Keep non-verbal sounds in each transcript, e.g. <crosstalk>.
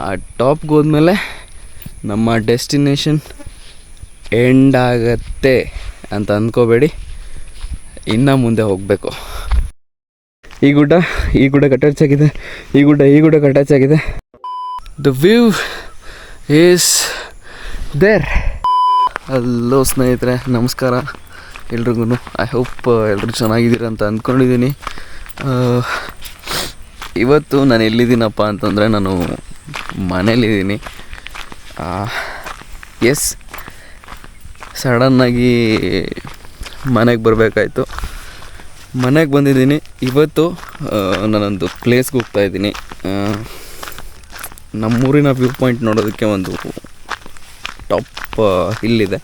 ಆ ಟಾಪ್ಗೆ ಹೋದ್ಮೇಲೆ ನಮ್ಮ ಡೆಸ್ಟಿನೇಷನ್ ಎಂಡ್ ಆಗತ್ತೆ ಅಂತ ಅಂದ್ಕೋಬೇಡಿ ಇನ್ನು ಮುಂದೆ ಹೋಗಬೇಕು. ಈ ಗುಡ್ಡ ಈ ಗುಡ್ಡ ಅಟ್ಯಾಚ್ ಆಗಿದೆ. ಈ ಗುಡ್ಡ ಈ ಗುಡ್ಡ ಅಟ್ಯಾಚ್ ಆಗಿದೆ. The view is there hello ಸ್ನೇಹಿತರೆ ನಮಸ್ಕಾರ ಎಲ್ರಿಗೂ ಐ ಹೋಪ್ ಎಲ್ಲರೂ ಚೆನ್ನಾಗಿದ್ದೀರ ಅಂತ ಅಂದ್ಕೊಂಡಿದ್ದೀನಿ ಆ, ಇವತ್ತು ನಾನು ಎಲ್ಲಿದ್ದೀನಪ್ಪ ಅಂತಂದರೆ ನಾನು ಮನೇಲಿದ್ದೀನಿ. ಎಸ್ ಸಡನ್ನಾಗಿ ಮನೆಗೆ ಬರಬೇಕಾಯ್ತು. ಮನೆಗೆ ಬಂದಿದ್ದೀನಿ. ಇವತ್ತು ನಾನೊಂದು ಪ್ಲೇಸ್ಗೆ ಹೋಗ್ತಾ ಇದ್ದೀನಿ. ನಮ್ಮೂರಿನ ವ್ಯೂ ಪಾಯಿಂಟ್ ನೋಡೋದಕ್ಕೆ ಒಂದು ಟಾಪ್ ಇಲ್ಲಿದೆ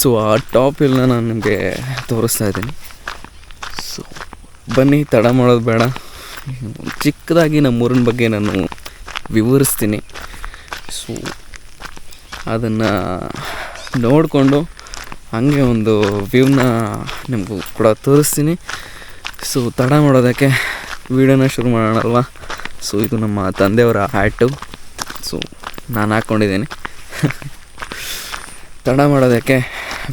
ಸೊ ಆ ಟಾಪ್ ಹಿಲ್ನ ನಾನು ನಿಮಗೆ ತೋರಿಸ್ತಾ ಇದ್ದೀನಿ. ಸೊ ಬನ್ನಿ, ತಡ ಮಾಡೋದು ಬೇಡ. ಚಿಕ್ಕದಾಗಿ ನಮ್ಮೂರಿನ ಬಗ್ಗೆ ನಾನು ವಿವರಿಸ್ತೀನಿ. ಸೊ ಅದನ್ನು ನೋಡಿಕೊಂಡು ಹಾಗೆ ಒಂದು ವ್ಯೂವ್ನ ನಿಮಗೂ ಕೂಡ ತೋರಿಸ್ತೀನಿ. ಸೊ ತಡ ಮಾಡೋದಕ್ಕೆ ವೀಡಿಯೋನ ಶುರು ಮಾಡೋಣಲ್ವ? ಸೊ ಇದು ನಮ್ಮ ತಂದೆಯವರ ಹ್ಯಾಟು ಸೊ ನಾನು ಹಾಕ್ಕೊಂಡಿದ್ದೀನಿ <laughs> ತಡ ಮಾಡೋದಕ್ಕೆ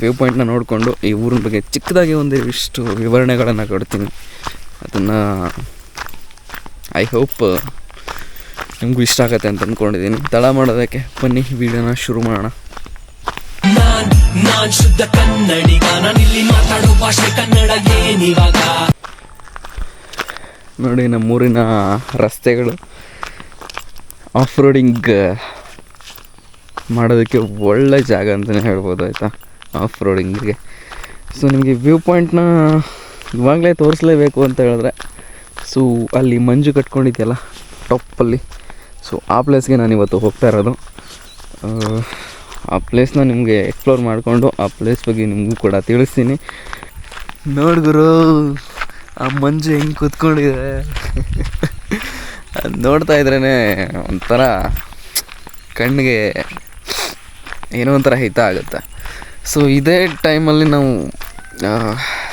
ವ್ಯೂ ಪಾಯಿಂಟ್ನ ನೋಡಿಕೊಂಡು ಈ ಊರಿನ ಬಗ್ಗೆ ಚಿಕ್ಕದಾಗಿ ಒಂದು ಇಷ್ಟು ವಿವರಣೆಗಳನ್ನು ಕೊಡ್ತೀನಿ. ಅದನ್ನು ಐ ಹೋಪ್ ನಿಮಗೂ ಇಷ್ಟ ಆಗತ್ತೆ ಅಂತ ಅಂದ್ಕೊಂಡಿದ್ದೀನಿ ತಳ ಮಾಡೋದಕ್ಕೆ ಬನ್ನಿ ವಿಡಿಯೋನ ಶುರು ಮಾಡೋಣ. ಶುದ್ಧ ಕನ್ನಡಿಗ ನಾನಿಲ್ಲಿ ಮಾತಾಡೋ ಭಾಷೆ ಕನ್ನಡ ಏನಿವಾಗ? ನೋಡಿ ನಮ್ಮೂರಿನ ರಸ್ತೆಗಳು ಆಫ್ ರೋಡಿಂಗ್ ಮಾಡೋದಕ್ಕೆ ಒಳ್ಳೆ ಜಾಗ ಅಂತಲೇ ಹೇಳ್ಬೋದು ಆಯಿತಾ? ಆಫ್ ರೋಡಿಂಗಿಗೆ ಸೊ ನಿಮಗೆ ವ್ಯೂ ಪಾಯಿಂಟ್ನ ಇವಾಗಲೇ ತೋರಿಸ್ಲೇಬೇಕು ಅಂತ ಹೇಳಿದ್ರೆ ಸೊ ಅಲ್ಲಿ ಮಂಜು ಕಟ್ಕೊಂಡಿದೆಯಲ್ಲ ಟಾಪಲ್ಲಿ ಸೊ ಆ ಪ್ಲೇಸ್ಗೆ ನಾನು ಇವತ್ತು ಹೋಗ್ತಾ ಇರೋದು. ಆ, ಪ್ಲೇಸ್ನ ನಿಮಗೆ ಎಕ್ಸ್ಪ್ಲೋರ್ ಮಾಡಿಕೊಂಡು ಆ ಪ್ಲೇಸ್ ಬಗ್ಗೆ ನಿಮಗೂ ಕೂಡ ತಿಳಿಸ್ತೀನಿ. ನೋಡಿದ್ರು ಆ ಮಂಜು ಹೆಂಗೆ ಕೂತ್ಕೊಂಡಿದೆ? ಅದು ನೋಡ್ತಾ ಇದ್ರೇ ಒಂಥರ ಕಣ್ಣಿಗೆ ಏನೋ ಒಂಥರ ಹಿತ ಆಗುತ್ತೆ. ಸೊ ಇದೇ ಟೈಮಲ್ಲಿ ನಾವು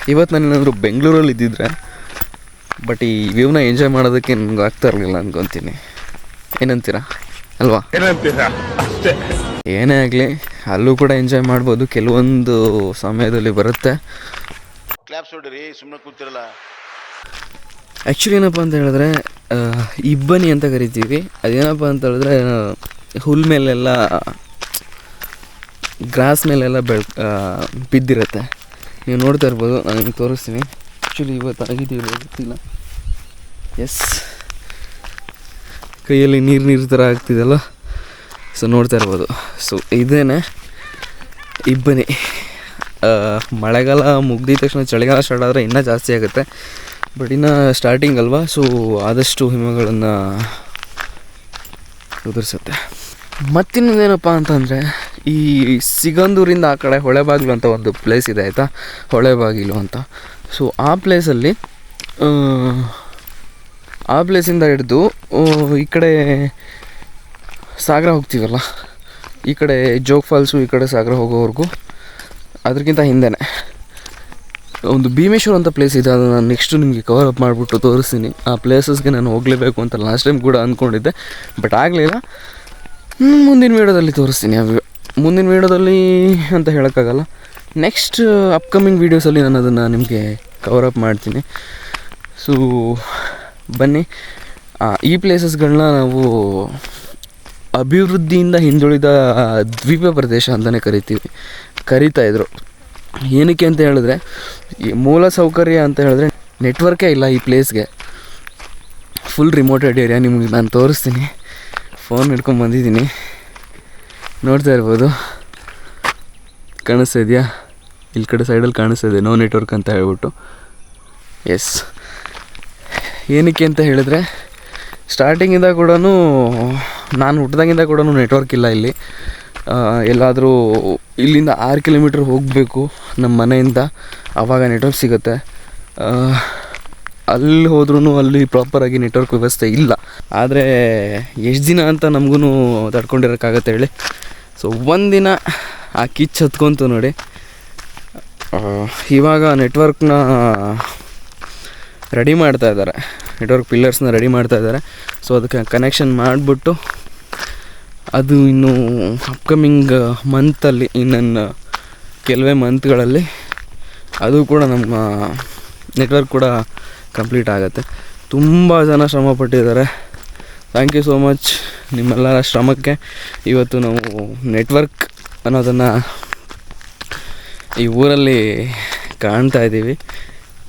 ಇವತ್ತು ನಾನು ಏನಾದರೂ ಬೆಂಗಳೂರಲ್ಲಿ ಇದ್ದಿದ್ರೆ ಬಟ್ ಈ ವ್ಯೂನ ಎಂಜಾಯ್ ಮಾಡೋದಕ್ಕೆ ನನಗೆ ಆಗ್ತಾ ಇರಲಿಲ್ಲ ಅನ್ಕೊತೀನಿ. ಏನಂತೀರಾ? ಅಲ್ವಾ? ಏನೇ ಆಗಲಿ ಅಲ್ಲೂ ಕೂಡ ಎಂಜಾಯ್ ಮಾಡ್ಬೋದು. ಕೆಲವೊಂದು ಸಮಯದಲ್ಲಿ ಬರುತ್ತೆ. ಕ್ಲಾಪ್ಸ್ ಹೊಡಿರಿ ಸುಮ್ಮನೆ ಕೂತಿರಲ್ಲ. ಆ್ಯಕ್ಚುಲಿ ಏನಪ್ಪ ಅಂತ ಹೇಳಿದ್ರೆ ಇಬ್ಬನಿ ಅಂತ ಕರಿತೀವಿ. ಅದೇನಪ್ಪ ಅಂತ ಹೇಳಿದ್ರೆ ಹುಲ್ ಮೇಲೆಲ್ಲ ಗ್ರಾಸ್ ಮೇಲೆಲ್ಲ ಬೆಳ್ ಬಿದ್ದಿರುತ್ತೆ. ನೀವು ನೋಡ್ತಾ ಇರ್ಬೋದು ನಾನು ನಿಮ್ಗೆ ತೋರಿಸ್ತೀನಿ. ಆ್ಯಕ್ಚುಲಿ ಇವತ್ತು ಆಗಿದ್ದೀವಿ ಗೊತ್ತಿಲ್ಲ ಎಸ್ ಕೈಯಲ್ಲಿ ನೀರು ನೀರು ಥರ ಆಗ್ತಿದೆಯಲ್ಲ? ಸೊ ನೋಡ್ತಾ ಇರ್ಬೋದು. ಸೊ ಇದೇನೆ ಇಬ್ಬನಿ. ಮಳೆಗಾಲ ಮುಗ್ದಿದ ತಕ್ಷಣ ಚಳಿಗಾಲ ಸ್ಟಾರ್ಟ್ ಆದರೆ ಇನ್ನೂ ಜಾಸ್ತಿ ಆಗುತ್ತೆ. ಬಟ್ ಇನ್ನು ಸ್ಟಾರ್ಟಿಂಗ್ ಅಲ್ವಾ? ಸೊ ಆದಷ್ಟು ಹಿಮಗಳನ್ನು ಉದುರಿಸುತ್ತೆ. ಮತ್ತಿನ್ನೊಂದೇನಪ್ಪ ಅಂತಂದರೆ, ಈ ಸಿಗಂದೂರಿಂದ ಆ ಕಡೆ ಹೊಳೆಬಾಗಿಲು ಅಂತ ಒಂದು ಪ್ಲೇಸ್ ಇದೆ, ಆಯಿತಾ? ಹೊಳೆಬಾಗಿಲು ಅಂತ. ಸೊ ಆ ಪ್ಲೇಸಲ್ಲಿ ಆ ಪ್ಲೇಸಿಂದ ಹಿಡಿದು ಈ ಕಡೆ ಸಾಗರ ಹೋಗ್ತೀವಲ್ಲ, ಈ ಕಡೆ ಜೋಗ್ ಫಾಲ್ಸು, ಈ ಕಡೆ ಸಾಗರ ಹೋಗೋವರೆಗೂ ಅದಕ್ಕಿಂತ ಹಿಂದೆನೇ. ಒಂದು ಭೀಮೇಶ್ವರ ಅಂತ ಪ್ಲೇಸ್ ಇದೆ, ಅದನ್ನು ನಾನು ನೆಕ್ಸ್ಟು ನಿಮಗೆ ಕವರ್ ಅಪ್ ಮಾಡಿಬಿಟ್ಟು ತೋರಿಸ್ತೀನಿ. ಆ ಪ್ಲೇಸಸ್ಗೆ ನಾನು ಹೋಗಲೇಬೇಕು ಅಂತ ಲಾಸ್ಟ್ ಟೈಮ್ ಕೂಡ ಅಂದ್ಕೊಂಡಿದ್ದೆ ಬಟ್ ಆಗಲಿಲ್ಲ ಮುಂದಿನ ವೀಡಿಯೋದಲ್ಲಿ ತೋರಿಸ್ತೀನಿ. ಮುಂದಿನ ವೀಡಿಯೋದಲ್ಲಿ ಅಂತ ಹೇಳೋಕ್ಕಾಗಲ್ಲ. ನೆಕ್ಸ್ಟ್ ಅಪ್ಕಮಿಂಗ್ ವೀಡಿಯೋಸಲ್ಲಿ ನಾನು ಅದನ್ನು ನಿಮಗೆ ಕವರ್ ಅಪ್ ಮಾಡ್ತೀನಿ. ಸೊ ಬನ್ನಿ. ಈ ಪ್ಲೇಸಸ್ಗಳನ್ನ ನಾವು ಅಭಿವೃದ್ಧಿಯಿಂದ ಹಿಂದುಳಿದ ದ್ವೀಪ ಪ್ರದೇಶ ಅಂತಲೇ ಕರಿತೀವಿ, ಕರೀತಾ ಇದ್ರು. ಏನಕ್ಕೆ ಅಂತ ಹೇಳಿದ್ರೆ, ಈ ಮೂಲ ಸೌಕರ್ಯ ಅಂತ ಹೇಳಿದ್ರೆ ನೆಟ್ವರ್ಕೇ ಇಲ್ಲ ಈ ಪ್ಲೇಸ್ಗೆ ಫುಲ್ ರಿಮೋಟೆಡ್ ಏರಿಯಾ ನಿಮಗೆ ನಾನು ತೋರಿಸ್ತೀನಿ. ಫೋನ್ ಹಿಡ್ಕೊಂಡು ಬಂದಿದ್ದೀನಿ. ನೋಡ್ತಾ ಇರ್ಬೋದು. ಕಾಣಿಸ್ತಾ ಇದೆಯಾ? ಇಲ್ಲಿ ಕಡೆ ಸೈಡಲ್ಲಿ ಕಾಣಿಸ್ತಾ ಇದೆ. ನೋ ನೆಟ್ವರ್ಕ್ ಅಂತ ಹೇಳ್ಬಿಟ್ಟು. ಎಸ್ ಏನಕ್ಕೆ ಅಂತ ಹೇಳಿದ್ರೆ ಸ್ಟಾರ್ಟಿಂಗಿಂದ ಕೂಡ ನಾನು ಹುಟ್ಟಿದಾಗಿಂದ ಕೂಡ ನೆಟ್ವರ್ಕ್ ಇಲ್ಲ ಇಲ್ಲಿ. ಎಲ್ಲಾದರೂ ಇಲ್ಲಿಂದ ಆರು ಕಿಲೋಮೀಟ್ರ್ ಹೋಗಬೇಕು ನಮ್ಮ ಮನೆಯಿಂದ ಆವಾಗ ನೆಟ್ವರ್ಕ್ ಸಿಗುತ್ತೆ. ಅಲ್ಲಿ ಹೋದ್ರೂ ಅಲ್ಲಿ ಪ್ರಾಪರಾಗಿ ನೆಟ್ವರ್ಕ್ ವ್ಯವಸ್ಥೆ ಇಲ್ಲ. ಆದರೆ, ಎಷ್ಟು ದಿನ ಅಂತ ನಮಗೂ ತಡ್ಕೊಂಡಿರೋಕ್ಕಾಗತ್ತೆ ಹೇಳಿ. ಸೊ ಒಂದಿನ ಆ ಕಿಚ್ ಹತ್ಕೊಂತು ನೋಡಿ. ಇವಾಗ ನೆಟ್ವರ್ಕ್ನ ರೆಡಿ ಮಾಡ್ತಾ ಇದ್ದಾರೆ. ನೆಟ್ವರ್ಕ್ ಪಿಲ್ಲರ್ಸ್ನ ರೆಡಿ ಮಾಡ್ತಾ ಇದ್ದಾರೆ. ಸೊ ಅದಕ್ಕೆ ಕನೆಕ್ಷನ್ ಮಾಡಿಬಿಟ್ಟು ಅದು ಇನ್ನು ಅಪ್ಕಮಿಂಗ್ ಮಂತಲ್ಲಿ ಇನ್ನೊಂದು ಕೆಲವೇ ಮಂತ್ಗಳಲ್ಲಿ ಅದು ಕೂಡ ನಮ್ಮ ನೆಟ್ವರ್ಕ್ ಕೂಡ ಕಂಪ್ಲೀಟ್ ಆಗುತ್ತೆ. ತುಂಬ ಜನ ಶ್ರಮ ಪಟ್ಟಿದ್ದಾರೆ. ಥ್ಯಾಂಕ್ ಯು ಸೋ ಮಚ್ ನಿಮ್ಮೆಲ್ಲರ ಶ್ರಮಕ್ಕೆ. ಇವತ್ತು ನಾವು ನೆಟ್ವರ್ಕ್ ಅನ್ನೋದನ್ನು ಈ ಊರಲ್ಲಿ ಕಾಣ್ತಾ ಇದ್ದೀವಿ.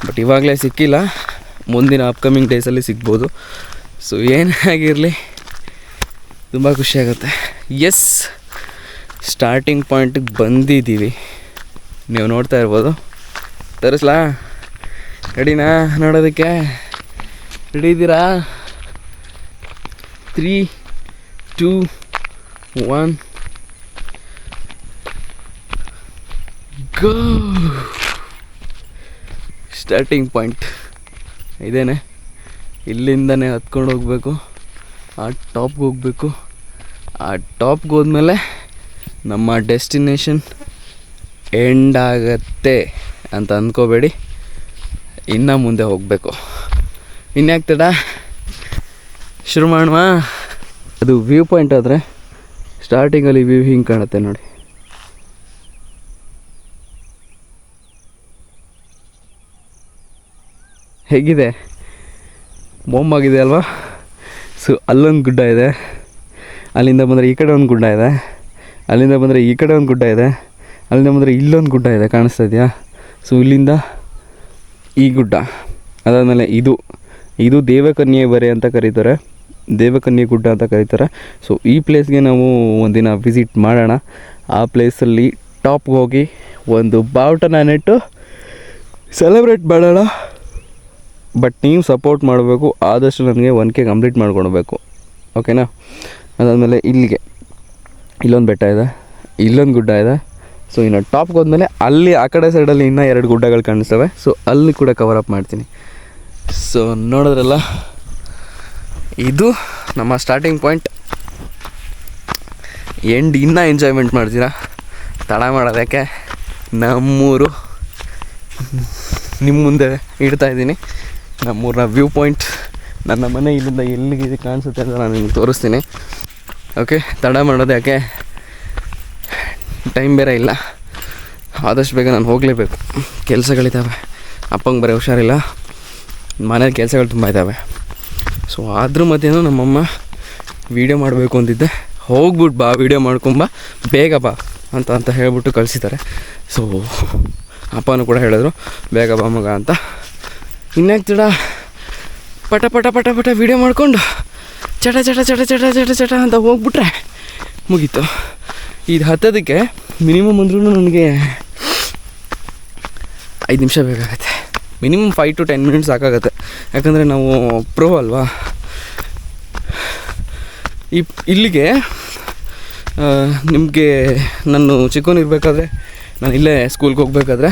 ಬಟ್ ಇವಾಗಲೇ ಸಿಕ್ಕಿಲ್ಲ. ಮುಂದಿನ ಅಪ್ಕಮಿಂಗ್ ಡೇಸಲ್ಲಿ ಸಿಗ್ಬೋದು. ಸೊ ಏನೇ ಆಗಿರಲಿ, ತುಂಬ ಖುಷಿಯಾಗುತ್ತೆ ಎಸ್ ಸ್ಟಾರ್ಟಿಂಗ್ ಪಾಯಿಂಟಿಗೆ ಬಂದಿದ್ದೀವಿ. ನೀವು ನೋಡ್ತಾ ಇರ್ಬೋದು. ತರಿಸ್ಲಾ? ರೆಡಿನಾ ನೋಡೋದಕ್ಕೆ? ರೆಡಿ ಇದ್ದೀರಾ three two one go starting point ಇದೇನೆ. ಇಲ್ಲಿಂದನೇ ಹತ್ಕೊಂಡು ಹೋಗಬೇಕು. ಆ ಟಾಪ್ಗೆ ಹೋಗಬೇಕು. ಆ ಟಾಪ್ಗೆ ಹೋದ್ಮೇಲೆ ನಮ್ಮ ಡೆಸ್ಟಿನೇಷನ್ ಎಂಡ್ ಆಗತ್ತೆ ಅಂತ ಅಂದ್ಕೋಬೇಡಿ ಇನ್ನು ಮುಂದೆ ಹೋಗಬೇಕು. ಇನ್ಯಾಕೆ ತಡ? ಶುರು ಮಾಡುವ? ಅದು ವ್ಯೂ ಪಾಯಿಂಟ್ ಆದರೆ ಸ್ಟಾರ್ಟಿಂಗಲ್ಲಿ ವ್ಯೂ ಹಿಂಗೆ ಕಾಣುತ್ತೆ ನೋಡಿ. ಹೇಗಿದೆ? ಬೊಂಬಾಗಿದೆ ಅಲ್ವಾ? ಸೊ ಅಲ್ಲೊಂದು ಗುಡ್ಡ ಇದೆ. ಅಲ್ಲಿಂದ ಬಂದರೆ ಈ ಕಡೆ ಒಂದು ಗುಡ್ಡ ಇದೆ. ಅಲ್ಲಿಂದ ಬಂದರೆ ಈ ಕಡೆ ಒಂದು ಗುಡ್ಡ ಇದೆ. ಅಲ್ಲಿಂದ ಬಂದರೆ ಇಲ್ಲೊಂದು ಗುಡ್ಡ ಇದೆ. ಕಾಣಿಸ್ತಾ ಇದೆಯಾ? ಸೊ ಇಲ್ಲಿಂದ ಈ ಗುಡ್ಡ. ಅದಾದಮೇಲೆ ಇದು. ಇದು ದೇವಕನ್ಯೆ ಬರೆ ಅಂತ ಕರೀತಾರೆ. ದೇವಕನ್ಯೆ ಗುಡ್ಡ ಅಂತ ಕರೀತಾರೆ. ಸೊ ಈ ಪ್ಲೇಸ್ಗೆ ನಾವು ಒಂದಿನ ವಿಸಿಟ್ ಮಾಡೋಣ. ಆ ಪ್ಲೇಸಲ್ಲಿ ಟಾಪ್ಗೆ ಹೋಗಿ ಒಂದು ಬಾವುಟನ ನೆಟ್ಟು ಸೆಲೆಬ್ರೇಟ್ ಮಾಡೋಣ. ಬಟ್ ನೀವು ಸಪೋರ್ಟ್ ಮಾಡಬೇಕು, ಆದಷ್ಟು ನನಗೆ ಒನ್ ಕೆ ಕಂಪ್ಲೀಟ್ ಮಾಡ್ಕೊಳ್ಬೇಕು ಓಕೆನಾ ಅದಾದಮೇಲೆ ಇಲ್ಲಿಗೆ. ಇಲ್ಲೊಂದು ಬೆಟ್ಟ ಇದೆ. ಇಲ್ಲೊಂದು ಗುಡ್ಡ ಇದೆ. ಸೊ ಇನ್ನು ಟಾಪ್ಗೆ ಹೋದ್ಮೇಲೆ ಅಲ್ಲಿ ಆ ಕಡೆ ಸೈಡಲ್ಲಿ ಇನ್ನೂ ಎರಡು ಗುಡ್ಡಗಳು ಕಾಣಿಸ್ತವೆ. ಸೊ ಅಲ್ಲಿ ಕೂಡ ಕವರ್ ಅಪ್ ಮಾಡ್ತೀನಿ. ಸೊ ನೋಡಿದ್ರಲ್ಲ? ಇದು ನಮ್ಮ ಸ್ಟಾರ್ಟಿಂಗ್ ಪಾಯಿಂಟ್ ಎಂಡ್ ಇನ್ನೂ ಎಂಜಾಯ್ಮೆಂಟ್ ಮಾಡ್ತೀರಾ? ತಡ ಮಾಡೋದಕ್ಕೆ ನಮ್ಮೂರು. ನಿಮ್ಮ ಮುಂದೆ ಇಡ್ತಾ ಇದ್ದೀನಿ. ನಮ್ಮೂರಿನ ವ್ಯೂ ಪಾಯಿಂಟ್ ನನ್ನ ಮನೆ ಇಲ್ಲಿಂದ ಎಲ್ಲಿಗೆ ಕಾಣಿಸುತ್ತೆ ಅಂತ ನಾನು ನಿಮ್ಗೆ ತೋರಿಸ್ತೀನಿ. ಓಕೆ ತಡ ಮಾಡೋದು ಯಾಕೆ? ಟೈಮ್ ಬೇರೆ ಇಲ್ಲ. ಆದಷ್ಟು ಬೇಗ ನಾನು ಹೋಗಲೇಬೇಕು. ಕೆಲಸಗಳಿದ್ದಾವೆ. ಅಪ್ಪಂಗೆ ಬರೀ ಹುಷಾರಿಲ್ಲ. ಮನೇಲಿ ಕೆಲಸಗಳು ತುಂಬ ಇದ್ದಾವೆ. ಸೊ ಅದ್ರ ಮಧ್ಯೆನೂ ನಮ್ಮಮ್ಮ ವೀಡಿಯೋ ಮಾಡಬೇಕು ಅಂತಿದ್ದೆ ಹೋಗ್ಬಿಟ್ಟು ಬಾ ವೀಡಿಯೋ ಮಾಡ್ಕೊಂಬ ಬೇಗ ಬಾ ಅಂತ ಅಂತ ಹೇಳ್ಬಿಟ್ಟು ಕಳಿಸಿದ್ದಾರೆ. ಸೊ ಅಪ್ಪನೂ ಕೂಡ ಹೇಳಿದ್ರು. ಬೇಗ ಬಾ ಮಗ ಅಂತ. ಇನ್ಯಾಕೆ ತಡ ಪಟ ಪಟ ಪಟ ಪಟ ವೀಡಿಯೋ ಮಾಡಿಕೊಂಡು ಚಟ ಚಟ ಚಟ ಚಟ ಚಟ ಚಟ ಅಂತ ಹೋಗ್ಬಿಟ್ರೆ ಮುಗೀತು. ಇದು ಹತ್ತೋದಕ್ಕೆ ಮಿನಿಮಮ್ ಅಂದ್ರೂ ನನಗೆ ಐದು ನಿಮಿಷ ಬೇಕಾಗತ್ತೆ. Minimum five to ten minutes ಸಾಕಾಗತ್ತೆ. ಯಾಕಂದರೆ ನಾವು ಪ್ರೋ ಅಲ್ವಾ? ಈ ಇಲ್ಲಿಗೆ ನಿಮಗೆ ನಾನು ಚಿಕ್ಕವನಿರ್ಬೇಕಾದ್ರೆ ನಾನು ಇಲ್ಲೇ ಸ್ಕೂಲ್ಗೆ ಹೋಗ್ಬೇಕಾದ್ರೆ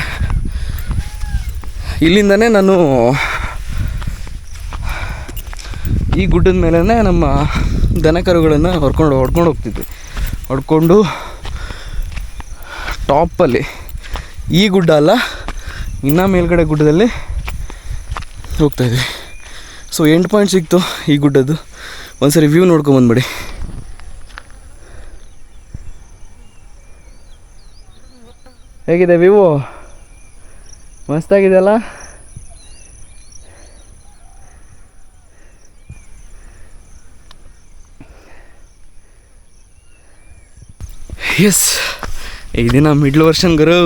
ಇಲ್ಲಿಂದನೇ ನಾನು ಈ ಗುಡ್ಡದ ಮೇಲೇ ನಮ್ಮ ದನ ಕರುಗಳನ್ನು ಹೊಡ್ಕೊಂಡು ಹೊಡ್ಕೊಂಡು ಹೋಗ್ತಿದ್ವಿ ಹೊಡ್ಕೊಂಡು ಟಾಪಲ್ಲಿ. ಈ ಗುಡ್ಡ ಅಲ್ಲ, ಇನ್ನೂ ಮೇಲ್ಗಡೆ ಗುಡ್ಡದಲ್ಲಿ ಹೋಗ್ತಾಯಿದ್ವಿ ಸೊ ಎಂಟು ಪಾಯಿಂಟ್ ಸಿಕ್ತು ಈ ಗುಡ್ಡದ್ದು. ಒಂದ್ಸರಿ ವ್ಯೂ ನೋಡ್ಕೊಂಬಂದ್ಬಿಡಿ ಹೇಗಿದೆ ವ್ಯೂ ಮಸ್ತಾಗಿದೆಯಲ್ಲ? ಎಸ್ ಈ ದಿನ ಮಿಡ್ಲ್ ವರ್ಷನ್ ಗುರು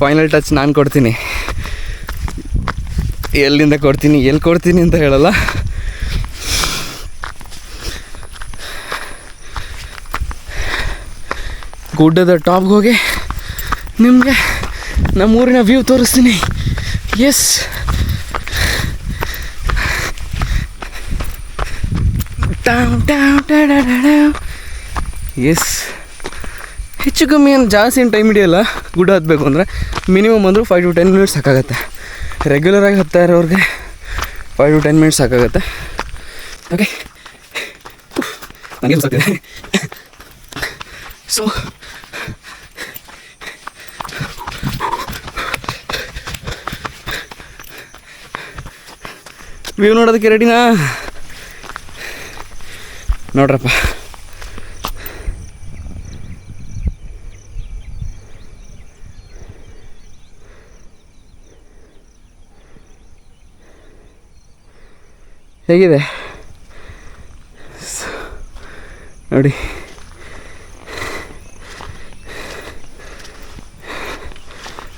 ಫೈನಲ್ ಟಚ್ ನಾನು ಕೊಡ್ತೀನಿ. ಎಲ್ಲಿಂದ ಕೊಡ್ತೀನಿ, ಎಲ್ಲಿ ಕೊಡ್ತೀನಿ ಅಂತ ಹೇಳಲ್ಲ. ಗುಡ್ಡದ ಟಾಪ್ಗೆ ಹೋಗಿ ನಿಮಗೆ ನಮ್ಮೂರಿನ ವ್ಯೂ ತೋರಿಸ್ತೀನಿ. ಎಸ್ ಎಸ್ ಹೆಚ್ಚು ಕಮ್ಮಿ ಏನು ಜಾಸ್ತಿ ಏನು ಟೈಮ್ ಹಿಡಿಯಲ್ಲ. ಗುಡ್ಡ ಹತ್ತಬೇಕು ಅಂದರೆ ಮಿನಿಮಮ್ ಅಂದರೂ ಫೈವ್ ಟು ಟೆನ್ ಮಿನಿಟ್ಸ್ ಸಾಕಾಗತ್ತೆ. ರೆಗ್ಯುಲರಾಗಿ ಹತ್ತಾ ಇರೋರಿಗೆ ಫೈವ್ ಟು ಟೆನ್ ಮಿನಿಟ್ಸ್ ಸಾಕಾಗತ್ತೆ. ಓಕೆ ಸೊ ವ್ಯೂ ನೋಡೋದಕ್ಕೆ ರೆಡಿನಾ ನೋಡ್ರಪ್ಪ. ಹೇಗಿದೆ? ನೋಡಿ.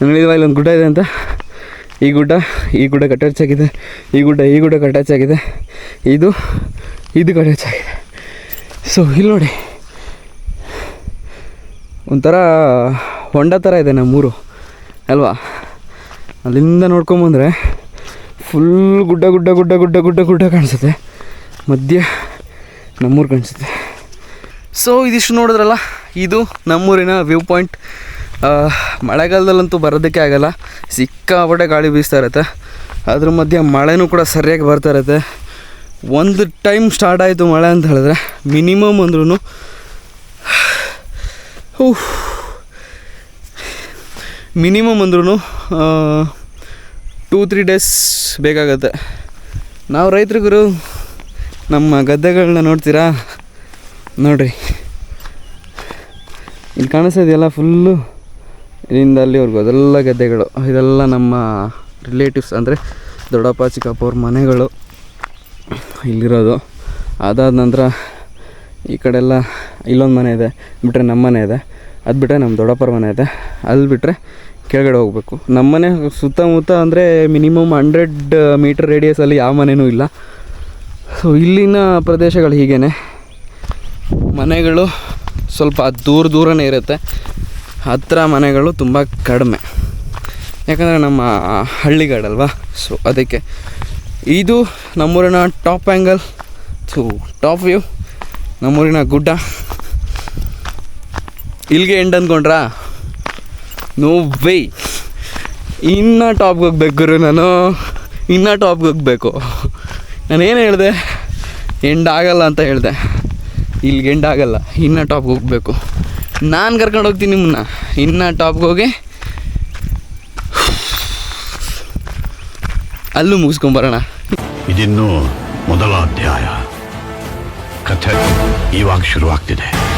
ನನಗೆ ಇಲ್ವಾ ಇಲ್ಲೊಂದು ಗುಡ್ಡ ಇದೆ ಅಂತ? ಈ ಗುಡ್ಡ ಈ ಗುಡ್ಡ ಕಟ್ಟಾಚಾಗಿದೆ ಈ ಗುಡ್ಡ ಈ ಗುಡ್ಡ ಕಟ್ಟಾಚಾಗಿದೆ ಇದು ಇದು ಕಟ್ಟಾಚಾಗಿದೆ ಸೊ ಇಲ್ಲಿ ನೋಡಿ. ಒಂಥರ ಹೊಂಡ ಥರ ಇದೆ ನಮ್ಮೂರು ಅಲ್ವಾ? ಅಲ್ಲಿಂದ ನೋಡ್ಕೊಂಬಂದರೆ ಫುಲ್ ಗುಡ್ಡ ಗುಡ್ಡ ಗುಡ್ಡ ಗುಡ್ಡ ಗುಡ್ಡ ಗುಡ್ಡ ಕಾಣಿಸುತ್ತೆ. ಮಧ್ಯ ನಮ್ಮೂರು ಕಾಣಿಸುತ್ತೆ. ಸೊ ಇದಿಷ್ಟು ನೋಡಿದ್ರಲ್ಲ? ಇದು ನಮ್ಮೂರಿನ ವ್ಯೂ ಪಾಯಿಂಟ್ ಮಳೆಗಾಲದಲ್ಲಂತೂ ಬರೋದಕ್ಕೆ ಆಗಲ್ಲ. ಸಿಕ್ಕಾಪಟ್ಟೆ ಗಾಳಿ ಬೀಸ್ತಾ ಇರುತ್ತೆ. ಅದ್ರ ಮಧ್ಯೆ ಮಳೆನೂ ಕೂಡ ಸರಿಯಾಗಿ ಬರ್ತಾ ಇರುತ್ತೆ. ಒಂದು ಟೈಮ್ ಸ್ಟಾರ್ಟ್ ಆಯಿತು ಮಳೆ ಅಂತ ಹೇಳಿದ್ರೆ, ಮಿನಿಮಮ್ ಅಂದ್ರೂ ಮಿನಿಮಮ್ ಅಂದ್ರೂ ಟೂ ತ್ರೀ ಡೇಸ್ ಬೇಕಾಗತ್ತೆ. ನಾವು ರೈತರಿಗರು ಗುರು ನಮ್ಮ ಗದ್ದೆಗಳನ್ನ ನೋಡ್ತೀರಾ? ನೋಡ್ರಿ. ಇಲ್ಲಿ ಕಾಣಿಸೋದೆಲ್ಲ ಫುಲ್ಲು ಇಲ್ಲಿಂದ ಅಲ್ಲಿವರೆಗೂ ಅದೆಲ್ಲ ಗದ್ದೆಗಳು, ಇದೆಲ್ಲ ನಮ್ಮ ರಿಲೇಟಿವ್ಸ್ ಅಂದರೆ ದೊಡ್ಡಪ್ಪ, ಚಿಕ್ಕಪ್ಪ ಅವ್ರ ಮನೆಗಳು ಇಲ್ಲಿರೋದು. ಅದಾದ ನಂತರ ಈ ಕಡೆ ಎಲ್ಲ ಇಲ್ಲೊಂದು ಮನೆ ಇದೆ ಬಿಟ್ಟರೆ ನಮ್ಮ ಮನೆ ಇದೆ. ಅದು ಬಿಟ್ಟರೆ ನಮ್ಮ ದೊಡ್ಡಪ್ಪರ ಮನೆ ಇದೆ. ಅಲ್ಲಿ ಬಿಟ್ಟರೆ ಕೆಳಗಡೆ ಹೋಗಬೇಕು. ನಮ್ಮ ಮನೆ ಸುತ್ತಮುತ್ತ ಅಂದರೆ ಮಿನಿಮಮ್ ಹಂಡ್ರೆಡ್ ಮೀಟರ್ ರೇಡಿಯಸಲ್ಲಿ ಯಾವ ಮನೆಯೂ ಇಲ್ಲ. ಸೊ ಇಲ್ಲಿನ ಪ್ರದೇಶಗಳು ಹೀಗೇ ಮನೆಗಳು ಸ್ವಲ್ಪ ದೂರ ದೂರನೇ ಇರುತ್ತೆ. ಹತ್ತಿರ ಮನೆಗಳು ತುಂಬ ಕಡಿಮೆ. ಯಾಕಂದರೆ ನಮ್ಮ ಹಳ್ಳಿಗಾಡಲ್ವಾ? ಸೊ ಅದಕ್ಕೆ ಇದು ನಮ್ಮೂರಿನ top angle so top view ನಮ್ಮೂರಿನ ಗುಡ್ಡ. ಇಲ್ಲಿಗೆ ಎಂಡ್ ಅಂದ್ಕೊಂಡ್ರಾ ನೋ ವೇ ಇನ್ನೂ ಟಾಪ್ಗೆ ಹೋಗ್ಬೇಕು ಗುರು ನಾನು. ಇನ್ನೂ ಟಾಪ್ಗೆ ಹೋಗ್ಬೇಕು. ನಾನೇನು ಹೇಳಿದೆ? ಎಂಡ್ ಆಗಲ್ಲ ಅಂತ ಹೇಳಿದೆ. ಇಲ್ಲಿಗೆ ಎಂಡ್ ಆಗಲ್ಲ. ಇನ್ನೂ ಟಾಪ್ಗೆ ಹೋಗಬೇಕು. ನಾನು ಕರ್ಕೊಂಡು ಹೋಗ್ತೀನಿ ನಿಮ್ಮನ್ನ. ಇನ್ನು ಟಾಪ್ಗೆ ಹೋಗಿ. ಅಲ್ಲೂ ಮುಗಿಸ್ಕೊಂಬರೋಣ. ಇದಿನ್ನೂ ಮೊದಲ ಅಧ್ಯಾಯ. ಕಥೆ ಇವಾಗ ಶುರುವಾಗ್ತಿದೆ.